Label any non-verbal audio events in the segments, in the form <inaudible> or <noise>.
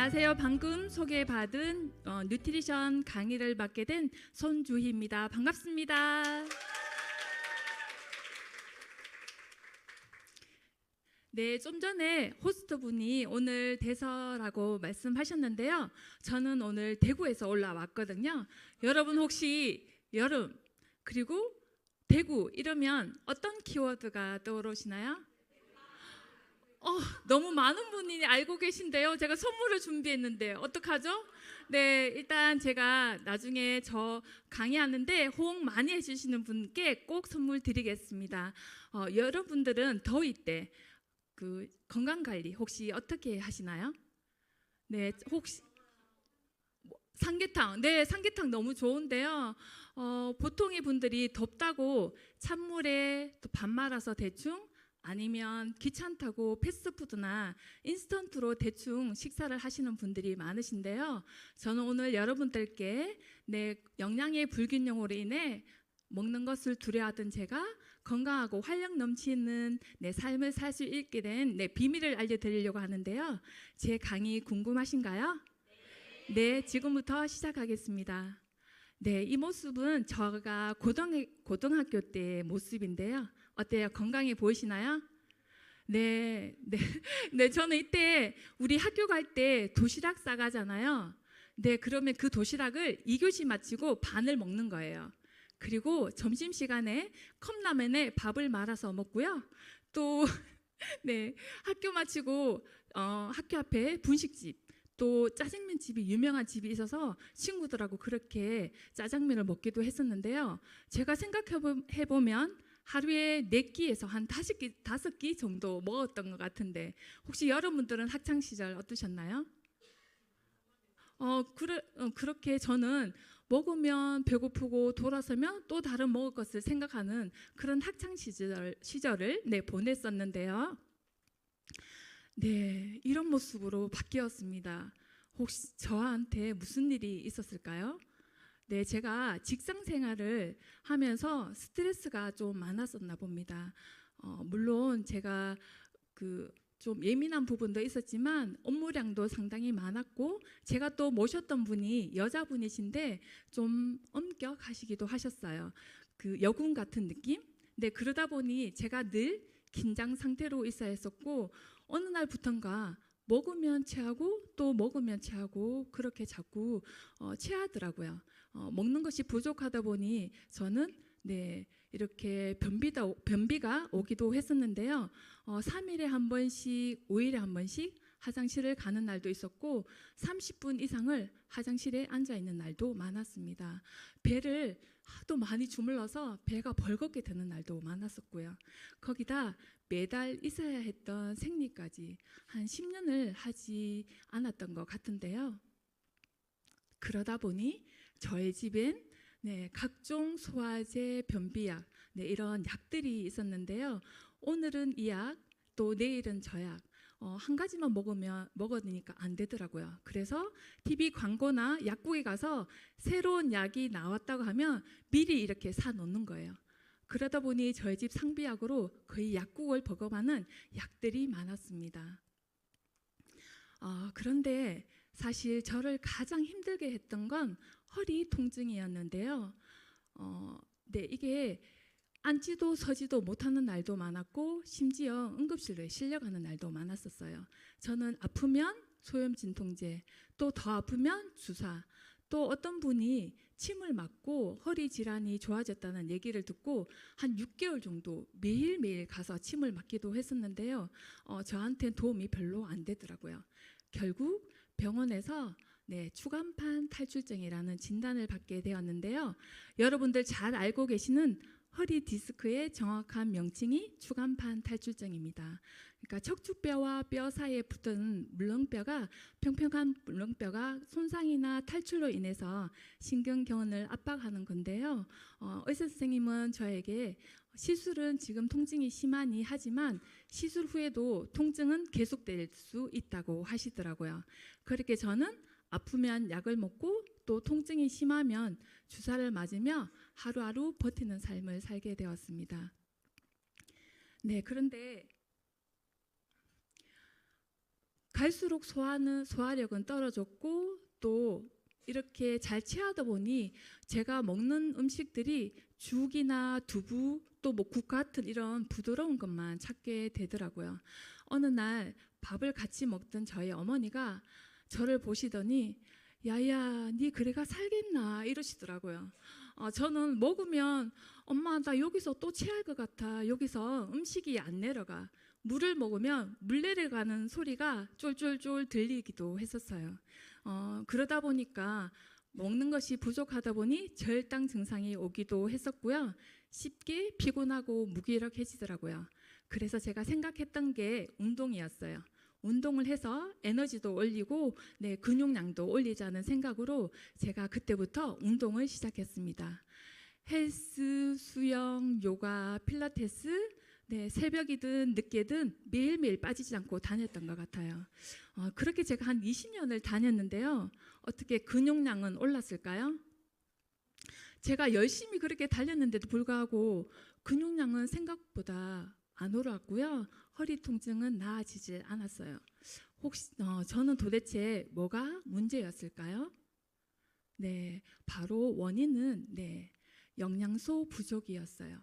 안녕하세요. 방금 소개받은 어, 뉴트리션 강의를 맡게 된 손주희입니다. 반갑습니다. 네, 좀 전에 호스트 분이 오늘 대서라고 말씀하셨는데요. 저는 오늘 대구에서 올라왔거든요. 여러분 혹시 여름 그리고 대구 이러면 어떤 키워드가 떠오르시나요? 어, 너무 많은 분이 알고 계신데요. 제가 선물을 준비했는데 어떡하죠? 네, 일단 제가 나중에 저 강의하는데 호응 많이 해주시는 분께 꼭 선물 드리겠습니다. 어, 여러분들은 더위 때 그 건강 관리 혹시 어떻게 하시나요? 네, 혹시 뭐, 삼계탕, 네, 삼계탕 너무 좋은데요. 어, 보통의 분들이 덥다고 찬물에 또밥 말아서 대충 아니면 귀찮다고 패스트푸드나 인스턴트로 대충 식사를 하시는 분들이 많으신데요. 저는 오늘 여러분들께 내 영양의 불균형으로 인해 먹는 것을 두려워하던 제가 건강하고 활력 넘치는 내 삶을 살 수 있게 된 내 비밀을 알려드리려고 하는데요. 제 강의 궁금하신가요? 네, 지금부터 시작하겠습니다. 네, 이 모습은 제가 고등, 고등학교 때 모습인데요. 어때요? 건강해 보이시나요? 네, 네, <laughs> 네. 저는 이때 우리 학교 갈 때 도시락 싸가잖아요. 네, 그러면 그 도시락을 2교시 마치고 반을 먹는 거예요. 그리고 점심 시간에 컵라면에 밥을 말아서 먹고요. 또 <laughs> 네, 학교 마치고 어, 학교 앞에 분식집 또 짜장면 집이 유명한 집이 있어서 친구들하고 그렇게 짜장면을 먹기도 했었는데요. 제가 생각해 보면 하루에 네 끼에서 한 다섯 끼 다섯 끼 정도 먹었던 것 같은데 혹시 여러분들은 학창 시절 어떠셨나요? 어, 그래, 어, 그렇게 저는 먹으면 배고프고 돌아서면 또 다른 먹을 것을 생각하는 그런 학창 시절, 시절을 네, 보냈었는데요. 네, 이런 모습으로 바뀌었습니다. 혹시 저한테 무슨 일이 있었을까요? 네, 제가 직장 생활을 하면서 스트레스가 좀 많았었나 봅니다. 어, 물론 제가 그 좀 예민한 부분도 있었지만 업무량도 상당히 많았고 제가 또 모셨던 분이 여자분이신데 좀 엄격하시기도 하셨어요. 그 여군 같은 느낌? 네, 그러다 보니 제가 늘 긴장 상태로 있어야 했었고 어느 날부턴가 먹으면 체하고 또 먹으면 체하고 그렇게 자꾸 어, 체하더라고요. 어, 먹는 것이 부족하다 보니 저는 네 이렇게 변비다 변비가 오기도 했었는데요. 어, 3일에 한 번씩, 5일에 한 번씩 화장실을 가는 날도 있었고 30분 이상을 화장실에 앉아 있는 날도 많았습니다. 배를 하도 많이 주물러서 배가 벌겋게 되는 날도 많았었고요. 거기다 매달 있어야 했던 생리까지 한 10년을 하지 않았던 것 같은데요. 그러다 보니 저의 집엔 네, 각종 소화제, 변비약 네, 이런 약들이 있었는데요. 오늘은 이 약, 또 내일은 저 약. 어, 한 가지만 먹으면 먹으니까 안 되더라고요. 그래서 TV 광고나 약국에 가서 새로운 약이 나왔다고 하면 미리 이렇게 사 놓는 거예요. 그러다 보니 저희 집 상비약으로 거의 약국을 버거하는 약들이 많았습니다. 어, 그런데 사실 저를 가장 힘들게 했던 건 허리 통증이었는데요. 어, 네, 이게 앉지도 서지도 못하는 날도 많았고 심지어 응급실에 실려가는 날도 많았었어요. 저는 아프면 소염 진통제, 또 더 아프면 주사, 또 어떤 분이 침을 맞고 허리 질환이 좋아졌다는 얘기를 듣고 한 6개월 정도 매일매일 가서 침을 맞기도 했었는데요. 어, 저한테 도움이 별로 안 되더라고요. 결국 병원에서 네, 추간판 탈출증이라는 진단을 받게 되었는데요. 여러분들 잘 알고 계시는 허리 디스크의 정확한 명칭이 추간판 탈출증입니다. 그러니까 척추뼈와 뼈 사이에 붙은 물렁뼈가 평평한 물렁뼈가 손상이나 탈출로 인해서 신경경을 압박하는 건데요. 어, 의사 선생님은 저에게 시술은 지금 통증이 심하니 하지만 시술 후에도 통증은 계속될 수 있다고 하시더라고요. 그렇게 저는 아프면 약을 먹고 또 통증이 심하면 주사를 맞으며 하루하루 버티는 삶을 살게 되었습니다. 네, 그런데 갈수록 소화는 소화력은 떨어졌고 또 이렇게 잘 체하다 보니 제가 먹는 음식들이 죽이나 두부 또 뭐 국 같은 이런 부드러운 것만 찾게 되더라고요. 어느 날 밥을 같이 먹던 저희 어머니가 저를 보시더니 야야 니 그래가 살겠나 이러시더라고요. 어, 저는 먹으면 엄마 나 여기서 또 체할 것 같아 여기서 음식이 안 내려가 물을 먹으면 물 내려가는 소리가 쫄쫄쫄 들리기도 했었어요. 어, 그러다 보니까 먹는 것이 부족하다 보니 절당 증상이 오기도 했었고요. 쉽게 피곤하고 무기력해지더라고요. 그래서 제가 생각했던 게 운동이었어요. 운동을 해서 에너지도 올리고 네, 근육량도 올리자는 생각으로 제가 그때부터 운동을 시작했습니다. 헬스, 수영, 요가, 필라테스, 네, 새벽이든 늦게든 매일매일 빠지지 않고 다녔던 것 같아요. 어, 그렇게 제가 한 20년을 다녔는데요. 어떻게 근육량은 올랐을까요? 제가 열심히 그렇게 달렸는데도 불구하고 근육량은 생각보다 안 올랐고요. 허리 통증은 나아지질 않았어요. 혹시 어, 저는 도대체 뭐가 문제였을까요? 네, 바로 원인은 네, 영양소 부족이었어요.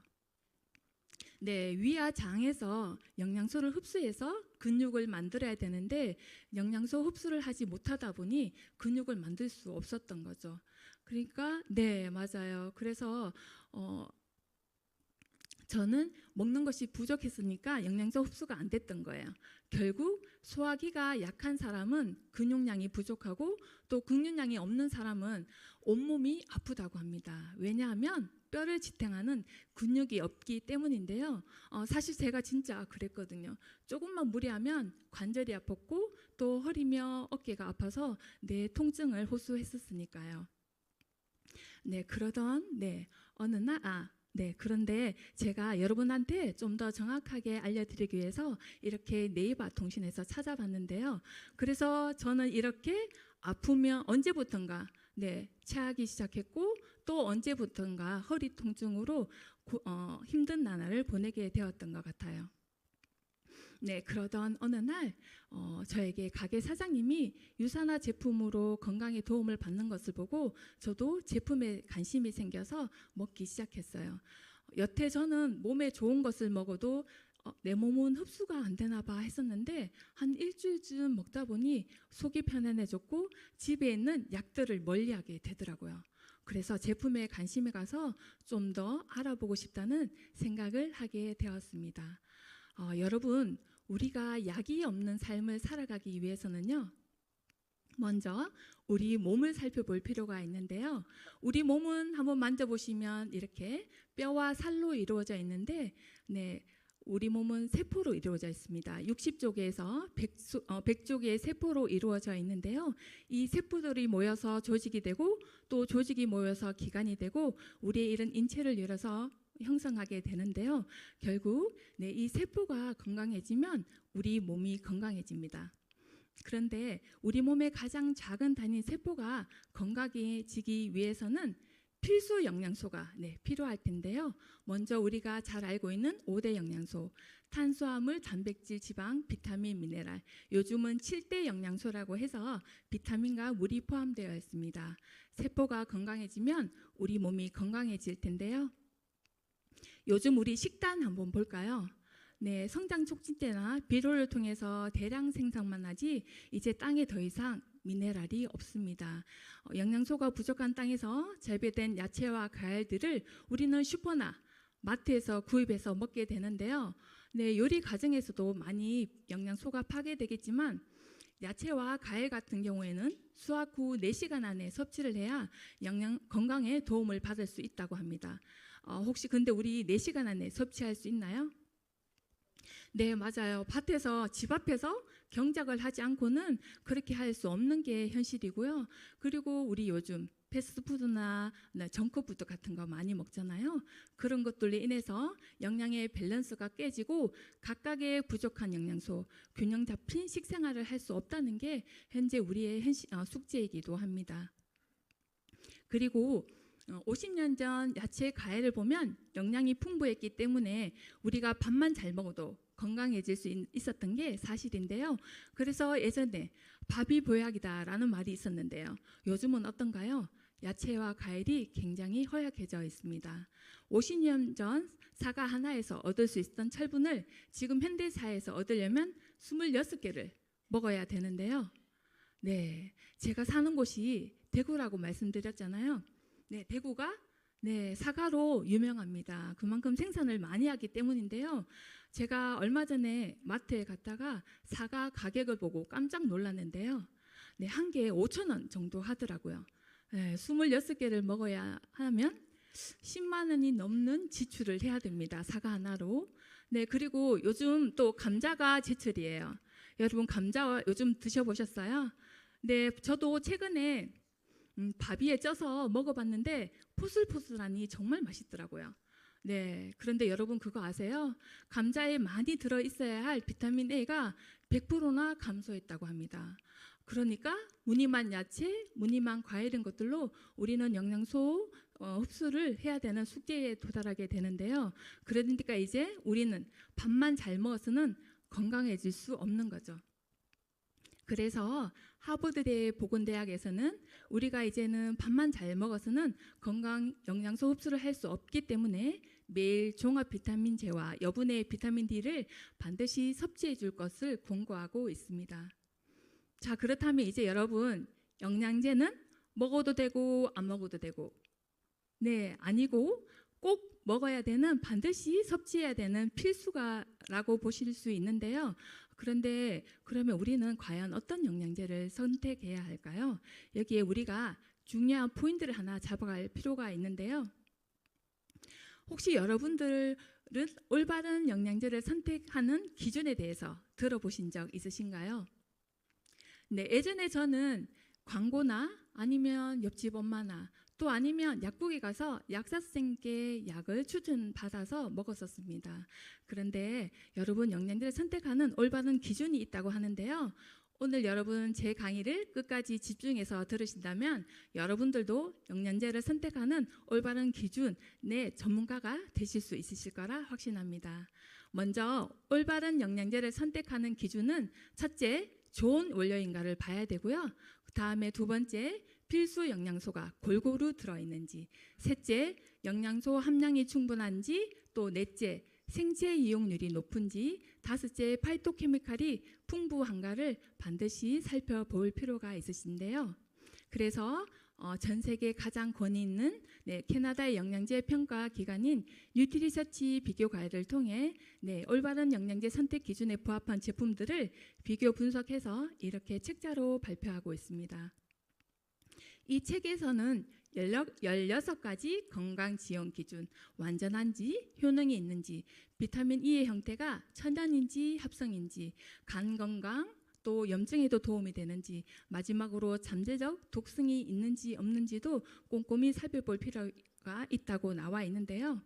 네, 위와 장에서 영양소를 흡수해서 근육을 만들어야 되는데 영양소 흡수를 하지 못하다 보니 근육을 만들 수 없었던 거죠. 그러니까 네, 맞아요. 그래서 어 저는 먹는 것이 부족했으니까 영양소 흡수가 안 됐던 거예요. 결국 소화기가 약한 사람은 근육량이 부족하고 또 근육량이 없는 사람은 온몸이 아프다고 합니다. 왜냐하면 뼈를 지탱하는 근육이 없기 때문인데요. 어, 사실 제가 진짜 그랬거든요. 조금만 무리하면 관절이 아팠고 또 허리며 어깨가 아파서 내 통증을 호소했었으니까요. 네, 그러던 네 어느 날 아. 네, 그런데 제가 여러분한테 좀 더 정확하게 알려드리기 위해서 이렇게 네이버 통신에서 찾아봤는데요. 그래서 저는 이렇게 아프면 언제부턴가 네, 체하기 시작했고 또 언제부턴가 허리 통증으로 고, 어, 힘든 나날을 보내게 되었던 것 같아요. 네, 그러던 어느 날 어, 저에게 가게 사장님이 유산화 제품으로 건강에 도움을 받는 것을 보고 저도 제품에 관심이 생겨서 먹기 시작했어요. 여태 저는 몸에 좋은 것을 먹어도 어, 내 몸은 흡수가 안 되나 봐 했었는데 한 일주일쯤 먹다 보니 속이 편안해졌고 집에 있는 약들을 멀리하게 되더라고요. 그래서 제품에 관심이 가서 좀 더 알아보고 싶다는 생각을 하게 되었습니다. 어, 여러분, 우리가 약이 없는 삶을 살아가기 위해서는요. 먼저 우리 몸을 살펴볼 필요가 있는데요. 우리 몸은 한번 만져보시면 이렇게 뼈와 살로 이루어져 있는데, 네, 우리 몸은 세포로 이루어져 있습니다. 60쪽에서 100, 의 세포로 이루어져 있는데요. 이 세포들이 모여서 조직이 되고 또 조직이 모여서 기관이 되고 우리의 이런 인체를 이뤄서 형성하게 되는데요. 결국 네, 이 세포가 건강해지면 우리 몸이 건강해집니다. 그런데 우리 몸의 가장 작은 단위 세포가 건강해지기 위해서는 필수 영양소가 네, 필요할 텐데요. 먼저 우리가 잘 알고 있는 5대 영양소, 탄수화물, 단백질, 지방, 비타민, 미네랄. 요즘은 7대 영양소라고 해서 비타민과 물이 포함되어 있습니다. 세포가 건강해지면 우리 몸이 건강해질 텐데요. 요즘 우리 식단 한번 볼까요? 네, 성장 촉진제나 비료를 통해서 대량 생산만 하지 이제 땅에 더 이상 미네랄이 없습니다. 어, 영양소가 부족한 땅에서 재배된 야채와 과일들을 우리는 슈퍼나 마트에서 구입해서 먹게 되는데요. 네, 요리 과정에서도 많이 영양소가 파괴되겠지만 야채와 과일 같은 경우에는 수확 후 4시간 안에 섭취를 해야 영양 건강에 도움을 받을 수 있다고 합니다. 어, 혹시 근데 우리 4시간 안에 섭취할 수 있나요? 네, 맞아요. 밭에서 집 앞에서 경작을 하지 않고는 그렇게 할 수 없는 게 현실이고요. 그리고 우리 요즘 패스트푸드나 정크푸드 같은 거 많이 먹잖아요. 그런 것들로 인해서 영양의 밸런스가 깨지고 각각의 부족한 영양소, 균형 잡힌 식생활을 할 수 없다는 게 현재 우리의 어, 숙제이기도 합니다. 그리고 50년 어, 전 야채 과일을 보면 영양이 풍부했기 때문에 우리가 밥만 잘 먹어도 건강해질 수 있, 있었던 게 사실인데요. 그래서 예전에 밥이 보약이다라는 말이 있었는데요. 요즘은 어떤가요? 야채와 과일이 굉장히 허약해져 있습니다. 50년 전 사과 하나에서 얻을 수 있었던 철분을 지금 현대사회에서 얻으려면 26개를 먹어야 되는데요. 네, 제가 사는 곳이 대구라고 말씀드렸잖아요. 네, 대구가 네, 사과로 유명합니다. 그만큼 생산을 많이 하기 때문인데요. 제가 얼마 전에 마트에 갔다가 사과 가격을 보고 깜짝 놀랐는데요. 네, 한 개에 5천 원 정도 하더라고요. 네, 26개를 먹어야 하면 10만 원이 넘는 지출을 해야 됩니다. 사과 하나로. 네, 그리고 요즘 또 감자가 제철이에요. 여러분 감자 요즘 드셔 보셨어요? 네, 저도 최근에 음, 밥 위에 쪄서 먹어봤는데 포슬포슬하니 정말 맛있더라고요. 네, 그런데 여러분 그거 아세요? 감자에 많이 들어 있어야 할 비타민 A가 100%나 감소했다고 합니다. 그러니까 무늬만 야채, 무늬만 과일인 것들로 우리는 영양소 어, 흡수를 해야 되는 숙제에 도달하게 되는데요. 그러니까 이제 우리는 밥만 잘 먹어서는 건강해질 수 없는 거죠. 그래서 하버드대 보건대학에서는 우리가 이제는 밥만 잘 먹어서는 건강 영양소 흡수를 할 수 없기 때문에 매일 종합 비타민 제와 여분의 비타민 D를 반드시 섭취해 줄 것을 권고하고 있습니다. 자, 그렇다면 이제 여러분 영양제는 먹어도 되고 안 먹어도 되고 네, 아니고 꼭 먹어야 되는 반드시 섭취해야 되는 필수가라고 보실 수 있는데요. 그런데 그러면 우리는 과연 어떤 영양제를 선택해야 할까요? 여기에 우리가 중요한 포인트를 하나 잡아갈 필요가 있는데요. 혹시 여러분들은 올바른 영양제를 선택하는 기준에 대해서 들어보신 적 있으신가요? 네, 예전에 저는 광고나 아니면 옆집 엄마나 또 아니면 약국에 가서 약사쌤께 약을 추천 받아서 먹었었습니다. 그런데 여러분 영양제를 선택하는 올바른 기준이 있다고 하는데요. 오늘 여러분 제 강의를 끝까지 집중해서 들으신다면 여러분들도 영양제를 선택하는 올바른 기준의 네, 전문가가 되실 수 있으실 거라 확신합니다. 먼저 올바른 영양제를 선택하는 기준은 첫째, 좋은 원료인가를 봐야 되고요. 그 다음에 두 번째, 필수 영양소가 골고루 들어있는지, 셋째, 영양소 함량이 충분한지, 또 넷째, 생체 이용률이 높은지, 다섯째, 파이토케미칼이 풍부한가를 반드시 살펴볼 필요가 있으신데요. 그래서 어, 전 세계 가장 권위 있는 네, 캐나다의 영양제 평가 기관인 뉴트리서치 비교 과외를 통해 네, 올바른 영양제 선택 기준에 부합한 제품들을 비교 분석해서 이렇게 책자로 발표하고 있습니다. 이 책에서는 16가지 건강 지원 기준, 완전한지, 효능이 있는지, 비타민 E의 형태가 천연인지 합성인지, 간 건강, 또 염증에도 도움이 되는지, 마지막으로 잠재적 독성이 있는지 없는지도 꼼꼼히 살펴볼 필요가 있다고 나와 있는데요.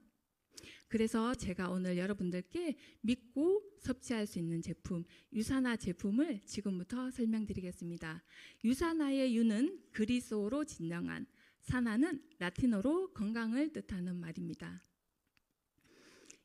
그래서 제가 오늘 여러분들께 믿고 섭취할 수 있는 제품, 유산화 제품을 지금부터 설명드리겠습니다. 유산화의 유는 그리스어로 진정한, 산화는 라틴어로 건강을 뜻하는 말입니다.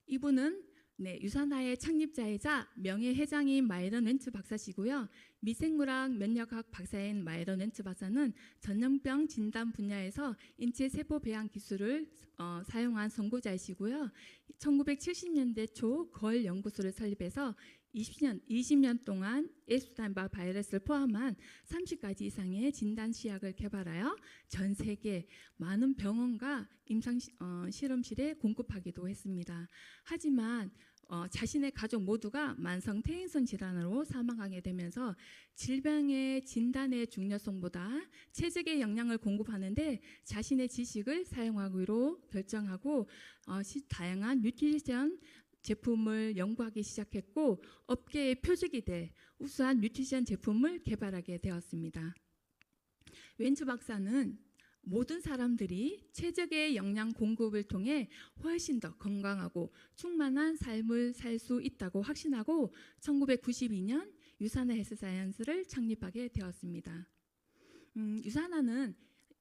이분은 네, 유산화의 창립자이자 명예회장인 마이런 웬츠 박사시고요. 미생물학 면역학 박사인 마이런 웬츠 박사는 전염병 진단 분야에서 인체 세포 배양 기술을 어, 사용한 선구자이시고요. 1970년대 초걸 연구소를 설립해서 20년, 20년 동안 에스프타인바 바이러스를 포함한 30가지 이상의 진단 시약을 개발하여 전 세계 많은 병원과 임상 어, 실험실에 공급하기도 했습니다. 하지만 어, 자신의 가족 모두가 만성 퇴행성 질환으로 사망하게 되면서 질병의 진단의 중요성보다 체질의 영양을 공급하는데 자신의 지식을 사용하기로 결정하고 어, 시, 다양한 뉴트리션 제품을 연구하기 시작했고 업계의 표적이 될 우수한 뉴트리션 제품을 개발하게 되었습니다. 웬츠 박사는 모든 사람들이 최적의 영양 공급을 통해 훨씬 더 건강하고 충만한 삶을 살 수 있다고 확신하고 1992년 유산화 헬스 사이언스를 창립하게 되었습니다. 음, 유산화는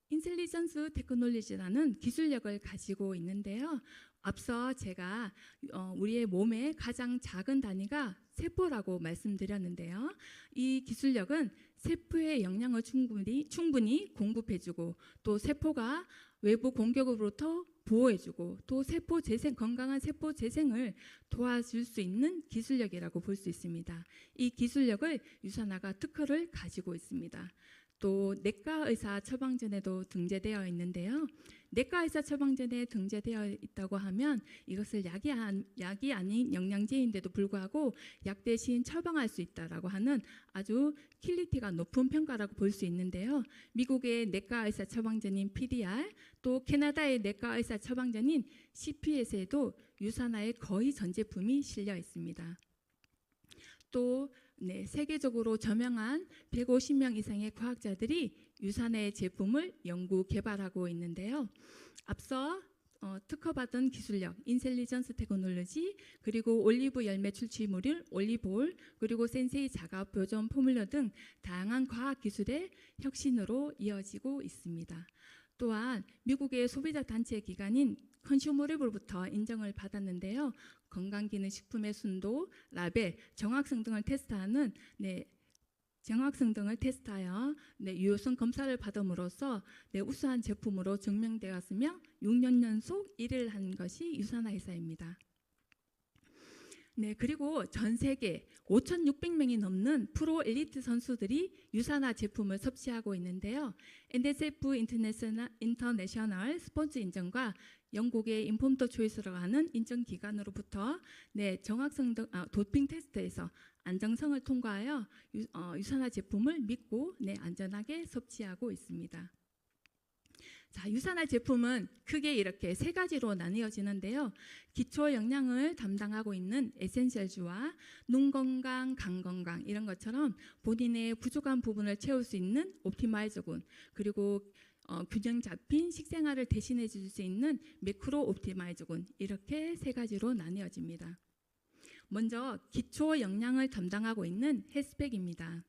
인텔리전스 테크놀리지라는 기술력을 가지고 있는데요. 앞서 제가 어, 우리의 몸의 가장 작은 단위가 세포라고 말씀드렸는데요. 이 기술력은 세포의 영양을 충분히 충분히 공급해주고 또 세포가 외부 공격으로부터 보호해주고 또 세포 재생 건강한 세포 재생을 도와줄 수 있는 기술력이라고 볼 수 있습니다. 이 기술력을 유산화가 특허를 가지고 있습니다. 또 내과 의사 처방전에도 등재되어 있는데요. 내과 의사 처방전에 등재되어 있다고 하면 이것을 약이, 안, 약이 아닌 영양제인데도 불구하고 약 대신 처방할 수 있다라고 하는 아주 퀄리티가 높은 평가라고 볼 수 있는데요. 미국의 내과 의사 처방전인 PDR 또 캐나다의 내과 의사 처방전인 CPS에도 유산화의 거의 전 제품이 실려 있습니다. 또 네, 세계적으로 저명한 150명 이상의 과학자들이 유산의 제품을 연구 개발하고 있는데요. 앞서 어, 특허받은 기술력, 인텔리전스 테크놀로지, 그리고 올리브 열매 출시물일 올리브올, 그리고 센세이 자가 보존 포뮬러 등 다양한 과학 기술의 혁신으로 이어지고 있습니다. 또한 미국의 소비자 단체 기관인 컨슈머랩으로부터 인정을 받았는데요. 건강기능식품의 순도, 라벨, 정확성 등을 테스트하는 네, 정확성 등을 테스트하여 네, 유효성 검사를 받음으로써 네, 우수한 제품으로 증명되었으며 6년 연속 1위를 한 것이 유산화 회사입니다. 네, 그리고 전 세계 5,600명이 넘는 프로 엘리트 선수들이 유산화 제품을 섭취하고 있는데요. NSF 인터내셔널, 스포츠 인정과 영국의 인폼더 초이스라고 하는 인정 기관으로부터 네, 정확성 등 아, 도핑 테스트에서 안정성을 통과하여 유, 어, 유산화 제품을 믿고 네, 안전하게 섭취하고 있습니다. 자, 유산화 제품은 크게 이렇게 세 가지로 나뉘어지는데요. 기초 영양을 담당하고 있는 에센셜주와 눈 건강, 간 건강 이런 것처럼 본인의 부족한 부분을 채울 수 있는 옵티마이저군 그리고 어, 균형 잡힌 식생활을 대신해 줄 수 있는 매크로 옵티마이저군 이렇게 세 가지로 나뉘어집니다. 먼저 기초 영양을 담당하고 있는 헬스팩입니다.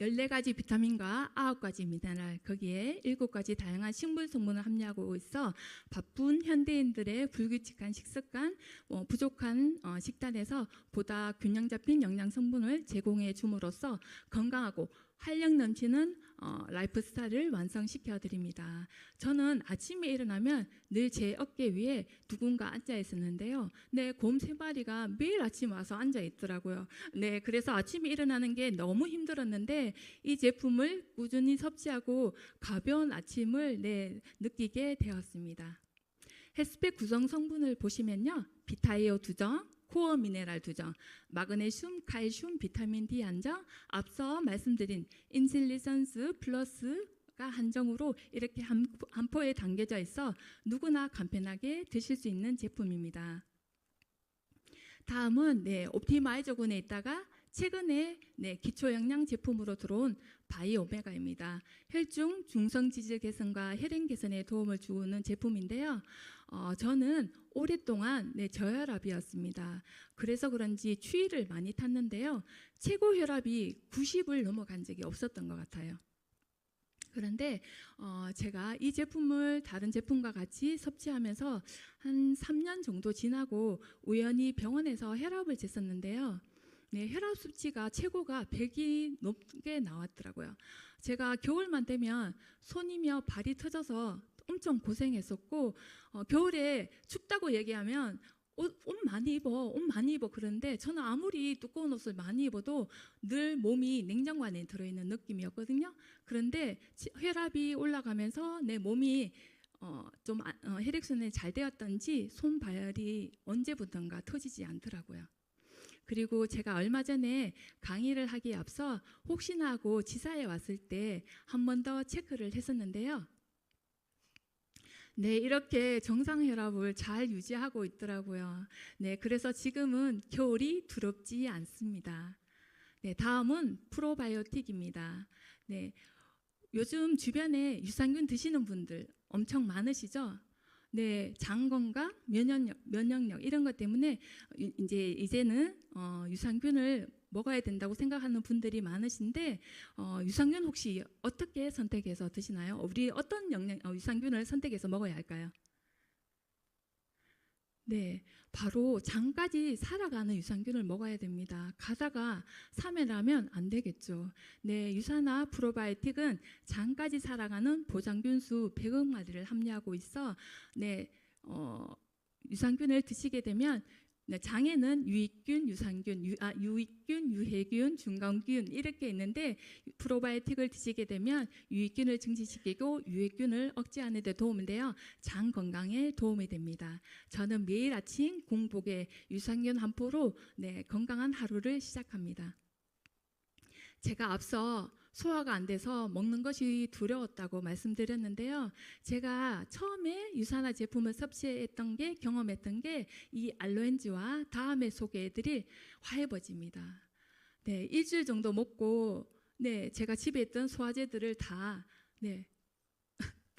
14가지 비타민과 9가지 미네랄, 거기에 7가지 다양한 식물 성분을 함유하고 있어 바쁜 현대인들의 불규칙한 식습관, 어, 부족한 어, 식단에서 보다 균형 잡힌 영양 성분을 제공해 줌으로써 건강하고 활력 넘치는 어, 라이프 스타일을 완성시켜 드립니다. 저는 아침에 일어나면 늘 제 어깨 위에 누군가 앉아 있었는데요. 네, 곰 세 마리가 매일 아침 와서 앉아 있더라고요. 네, 그래서 아침에 일어나는 게 너무 힘들었는데 이 제품을 꾸준히 섭취하고 가벼운 아침을 네, 느끼게 되었습니다. 헬스팩 구성 성분을 보시면요. 비타이오 두정, 코어 미네랄 두정, 마그네슘, 칼슘, 비타민 D 한정, 앞서 말씀드린 인실리선스 플러스 가 한정으로 이렇게 한, 한 포에 담겨져 있어 누구나 간편하게 드실 수 있는 제품입니다. 다음은 네, 옵티마이저군에 있다가 최근에 네, 기초 영양 제품으로 들어온 바이오메가입니다. 혈중 중성 지질 개선과 혈행 개선에 도움을 주는 제품인데요. 어, 저는 오랫동안 네, 저혈압이었습니다. 그래서 그런지 추위를 많이 탔는데요. 최고 혈압이 90을 넘어간 적이 없었던 것 같아요. 그런데 어, 제가 이 제품을 다른 제품과 같이 섭취하면서 한 3년 정도 지나고 우연히 병원에서 혈압을 쟀었는데요. 네, 혈압 수치가 최고가 100이 넘게 나왔더라고요. 제가 겨울만 되면 손이며 발이 터져서 엄청 고생했었고 어, 겨울에 춥다고 얘기하면 옷, 옷 많이 입어, 옷 많이 입어 그런데 저는 아무리 두꺼운 옷을 많이 입어도 늘 몸이 냉장고 안에 들어있는 느낌이었거든요. 그런데 지- 혈압이 올라가면서 내 몸이 어, 좀 아- 어, 혈액순환이 잘 되었던지 손발이 언제부턴가 터지지 않더라고요. 그리고 제가 얼마 전에 강의를 하기에 앞서 혹시나 하고 지사에 왔을 때 한 번 더 체크를 했었는데요. 네, 이렇게 정상 혈압을 잘 유지하고 있더라고요. 네, 그래서 지금은 겨울이 두렵지 않습니다. 네, 다음은 프로바이오틱입니다. 네, 요즘 주변에 유산균 드시는 분들 엄청 많으시죠? 네, 장 건강, 면역력, 면역력 이런 것 때문에 이- 이제 이제는 어, 유산균을 먹어야 된다고 생각하는 분들이 많으신데 어, 유산균 혹시 어떻게 선택해서 드시나요? 우리 어떤 영양 어, 유산균을 선택해서 먹어야 할까요? 네, 바로 장까지 살아가는 유산균을 먹어야 됩니다. 가다가 사멸하면 안 되겠죠. 네, 유산화 프로바이오틱은 장까지 살아가는 보장균수 100억 마리를 함유하고 있어 네, 어, 유산균을 드시게 되면 네, 장에는 유익균, 유산균, 유, 아, 유익균, 유해균, 중간균 이렇게 있는데 프로바이오틱을 드시게 되면 유익균을 증식시키고 유해균을 억제하는 데 도움이 돼요. 장 건강에 도움이 됩니다. 저는 매일 아침 공복에 유산균 한 포로 네, 건강한 하루를 시작합니다. 제가 앞서 소화가 안 돼서 먹는 것이 두려웠다고 말씀드렸는데요. 제가 처음에 유산화 제품을 섭취했던 게 경험했던 게 이 알로엔지와 다음에 소개해드릴 화해버지입니다. 네, 일주일 정도 먹고 네, 제가 집에 있던 소화제들을 다 네,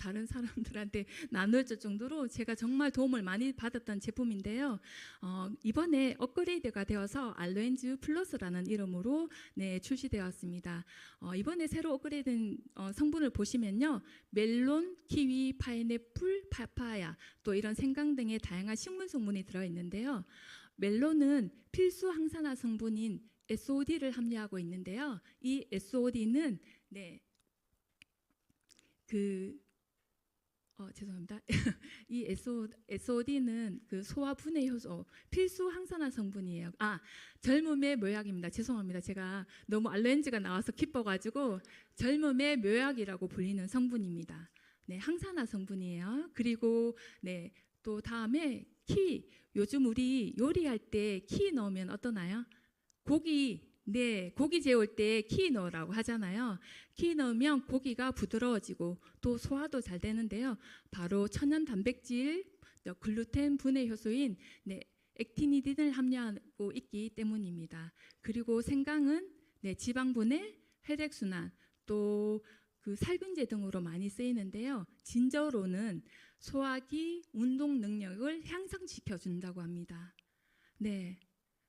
다른 사람들한테 <laughs> 나눌 정도로 제가 정말 도움을 많이 받았던 제품인데요. 어, 이번에 업그레이드가 되어서 알로엔즈 플러스라는 이름으로 네, 출시되었습니다. 어, 이번에 새로 업그레이드된 어, 성분을 보시면요. 멜론, 키위, 파인애플, 파파야 또 이런 생강 등의 다양한 식물 성분이 들어있는데요. 멜론은 필수 항산화 성분인 SOD를 함유하고 있는데요. 이 SOD는 네, 그 어, 죄송합니다. <laughs> 이 SO, SOD는 그 소화 분해 효소 필수 항산화 성분이에요. 아 젊음의 묘약입니다. 죄송합니다. 제가 너무 알렌지가 나와서 기뻐가지고 젊음의 묘약이라고 불리는 성분입니다. 네, 항산화 성분이에요. 그리고 네, 또 다음에 키 요즘 우리 요리할 때 키 넣으면 어떠나요? 고기 네, 고기 재울 때 키 넣으라고 하잖아요. 키 넣으면 고기가 부드러워지고 또 소화도 잘 되는데요. 바로 천연 단백질, 글루텐 분해 효소인 네, 액티니딘을 함유하고 있기 때문입니다. 그리고 생강은 네, 지방 분해, 혈액 순환, 또 그 살균제 등으로 많이 쓰이는데요. 진저로는 소화기 운동 능력을 향상시켜 준다고 합니다. 네.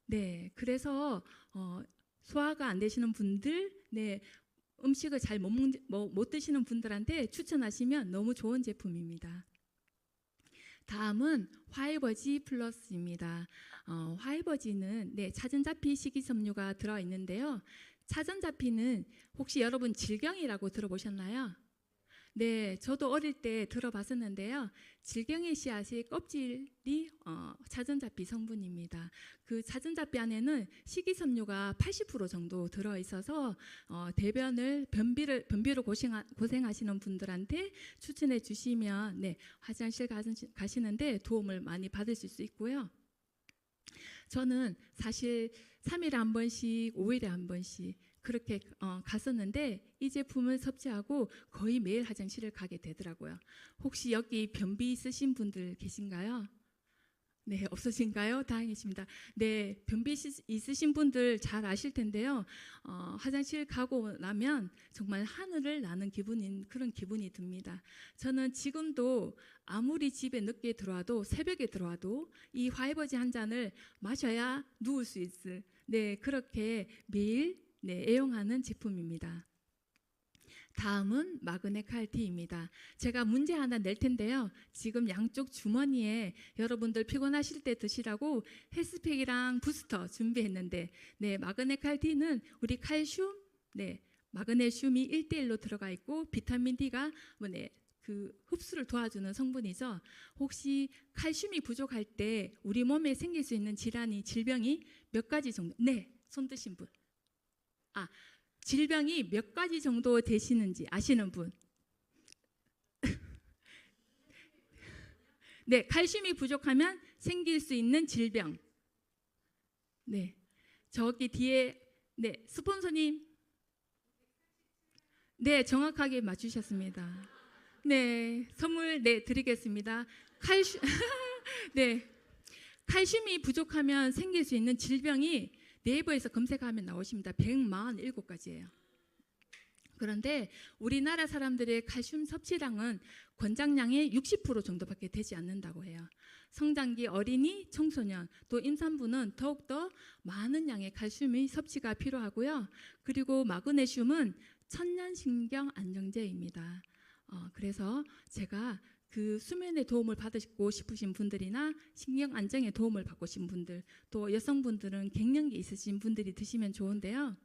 네. 그래서 어, 소화가 안 되시는 분들, 네, 음식을 잘못 드시는 분들한테 추천하시면 너무 좋은 제품입니다. 다음은 화이버지 플러스입니다. 어, 화이버지는 네, 차전자피 식이섬유가 들어 있는데요. 차전자피는 혹시 여러분 질경이라고 들어보셨나요? 네, 저도 어릴 때 들어봤었는데요. 질경의 씨앗이 껍질이 어, 자전자피 성분입니다. 그 자전자피 안에는 식이섬유가 80% 정도 들어 있어서 어, 대변을 변비를 변비로 고생하, 고생하시는 분들한테 추천해 주시면 네, 화장실 가시는데 도움을 많이 받으실 수 있고요. 저는 사실 3일에 한 번씩, 5일에 한 번씩 그렇게 어, 갔었는데 이 제품을 섭취하고 거의 매일 화장실을 가게 되더라고요. 혹시 여기 변비 있으신 분들 계신가요? 네, 없으신가요? 다행이십니다. 네, 변비 있으신 분들 잘 아실 텐데요. 어, 화장실 가고 나면 정말 하늘을 나는 기분인 그런 기분이 듭니다. 저는 지금도 아무리 집에 늦게 들어와도 새벽에 들어와도 이 화이버지 한 잔을 마셔야 누울 수 있을 네, 그렇게 매일 네, 애용하는 제품입니다. 다음은 마그네 칼티입니다. 제가 문제 하나 낼 텐데요. 지금 양쪽 주머니에 여러분들 피곤하실 때 드시라고 헬스팩이랑 부스터 준비했는데, 네, 마그네 칼티는 우리 칼슘, 네, 마그네슘이 1대1로 들어가 있고 비타민 D가 뭐 네, 그 흡수를 도와주는 성분이죠. 혹시 칼슘이 부족할 때 우리 몸에 생길 수 있는 질환이 질병이 몇 가지 정도? 네, 손 드신 분. 아, 질병이 몇 가지 정도 되시는지 아시는 분? <laughs> 네, 칼슘이 부족하면 생길 수 있는 질병. 네, 저기 뒤에 네 스폰서님. 네, 정확하게 맞추셨습니다. 네, 선물 네 드리겠습니다. 칼슘 <laughs> 네, 칼슘이 부족하면 생길 수 있는 질병이 네이버에서 검색하면 나오십니다. 147가지예요. 그런데 우리나라 사람들의 칼슘 섭취량은 권장량의 60% 정도밖에 되지 않는다고 해요. 성장기 어린이, 청소년, 또 임산부는 더욱더 많은 양의 칼슘의 섭취가 필요하고요. 그리고 마그네슘은 천년신경 안정제입니다. 어, 그래서 제가 그 수면에 도움을 받으시고 싶으신 분들이나 신경 안정에 도움을 받고 싶은 분들, 또 여성분들은 갱년기 있으신 분들이 드시면 좋은데요.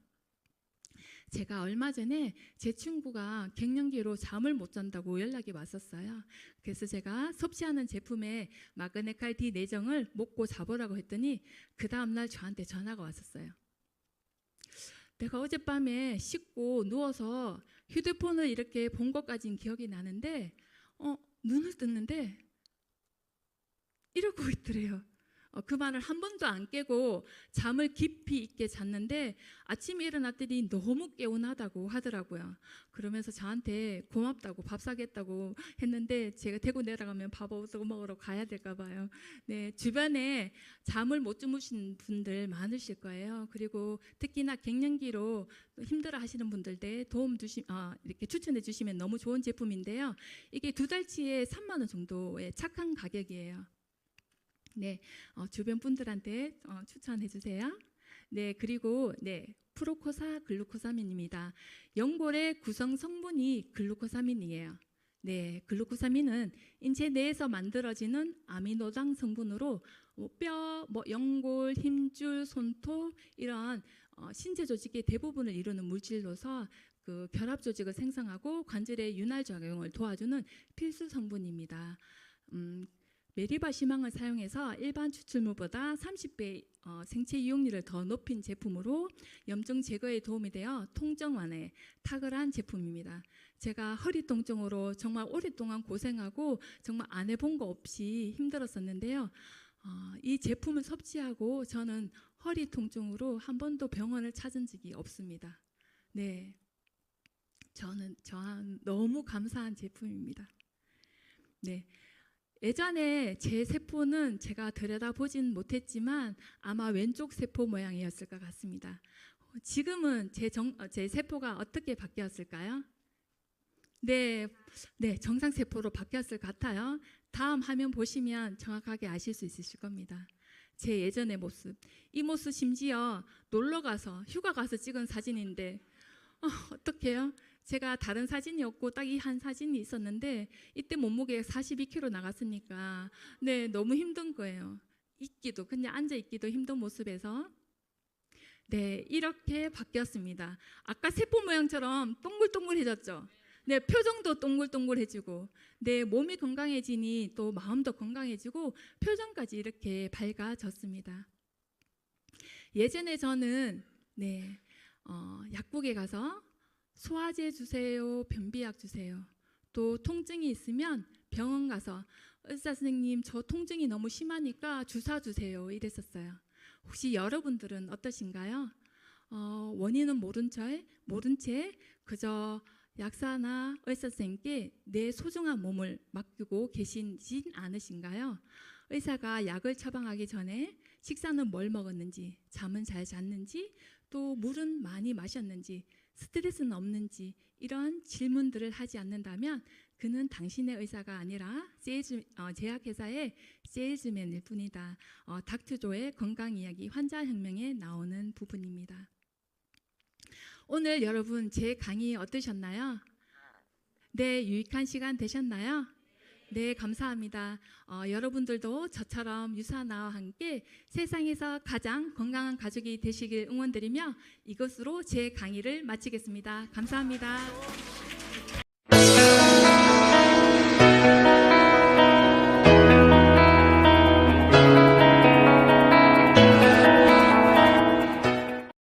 제가 얼마 전에 제 친구가 갱년기로 잠을 못 잔다고 연락이 왔었어요. 그래서 제가 섭취하는 제품에 마그네칼 D 내정을 먹고 자보라고 했더니 그 다음날 저한테 전화가 왔었어요. 내가 어젯밤에 씻고 누워서 휴대폰을 이렇게 본 것까진 기억이 나는데 어, 눈을 떴는데 이러고 있더래요. 어, 그 말을 한 번도 안 깨고 잠을 깊이 있게 잤는데 아침에 일어났더니 너무 개운하다고 하더라고요. 그러면서 저한테 고맙다고 밥 사겠다고 했는데 제가 대구 내려가면 밥 얻어 먹으러 가야 될까 봐요. 네, 주변에 잠을 못 주무신 분들 많으실 거예요. 그리고 특히나 갱년기로 힘들어 하시는 분들께 도움 주시, 아, 이렇게 추천해 주시면 너무 좋은 제품인데요. 이게 두 달치에 3만 원 정도의 착한 가격이에요. 네, 어, 주변 분들한테 어, 추천해 주세요. 네, 그리고 네, 프로코사 글루코사민입니다. 연골의 구성 성분이 글루코사민이에요. 네, 글루코사민은 인체 내에서 만들어지는 아미노당 성분으로 뭐 뼈, 뭐 연골, 힘줄, 손톱 이런 어, 신체 조직의 대부분을 이루는 물질로서 그 결합 조직을 생성하고 관절의 윤활 작용을 도와주는 필수 성분입니다. 음, 메리바 시망을 사용해서 일반 추출물보다 30배 어, 생체 이용률을 더 높인 제품으로 염증 제거에 도움이 되어 통증 완화에 탁월한 제품입니다. 제가 허리 통증으로 정말 오랫동안 고생하고 정말 안 해본 거 없이 힘들었었는데요. 어, 이 제품을 섭취하고 저는 허리 통증으로 한 번도 병원을 찾은 적이 없습니다. 네, 저는 저한 너무 감사한 제품입니다. 네. 예전에 제 세포는 제가 들여다보진 못했지만 아마 왼쪽 세포 모양이었을 것 같습니다. 어, 지금은 제, 정, 어, 제 세포가 어떻게 바뀌었을까요? 네, 네, 정상 세포로 바뀌었을 것 같아요. 다음 화면 보시면 정확하게 아실 수 있으실 겁니다. 제 예전의 모습. 이 모습 심지어 놀러 가서 휴가 가서 찍은 사진인데 어, 어떡해요? 제가 다른 사진이 없고 딱 이 한 사진이 있었는데 이때 몸무게가 42kg 나갔으니까 네 너무 힘든 거예요. 있기도 그냥 앉아 있기도 힘든 모습에서 네 이렇게 바뀌었습니다. 아까 세포 모양처럼 동글동글해졌죠. 네 표정도 동글동글해지고 네 몸이 건강해지니 또 마음도 건강해지고 표정까지 이렇게 밝아졌습니다. 예전에 저는 네 어, 약국에 가서 소화제 주세요, 변비약 주세요. 또 통증이 있으면 병원 가서 의사 선생님 저 통증이 너무 심하니까 주사 주세요 이랬었어요. 혹시 여러분들은 어떠신가요? 어, 원인은 모른 채 모른 채 그저 약사나 의사 선생님께 내 소중한 몸을 맡기고 계시진 않으신가요? 의사가 약을 처방하기 전에 식사는 뭘 먹었는지, 잠은 잘 잤는지, 또 물은 많이 마셨는지, 스트레스는 없는지 이런 질문들을 하지 않는다면 그는 당신의 의사가 아니라 세일즈, 어, 제약회사의 세일즈맨일 뿐이다. 어, 닥트조의 건강 이야기 환자 혁명에 나오는 부분입니다. 오늘 여러분 제 강의 어떠셨나요? 네, 유익한 시간 되셨나요? 네, 감사합니다. 어, 여러분들도 저처럼 유사 나와 함께 세상에서 가장 건강한 가족이 되시길 응원드리며 이것으로 제 강의를 마치겠습니다. 감사합니다.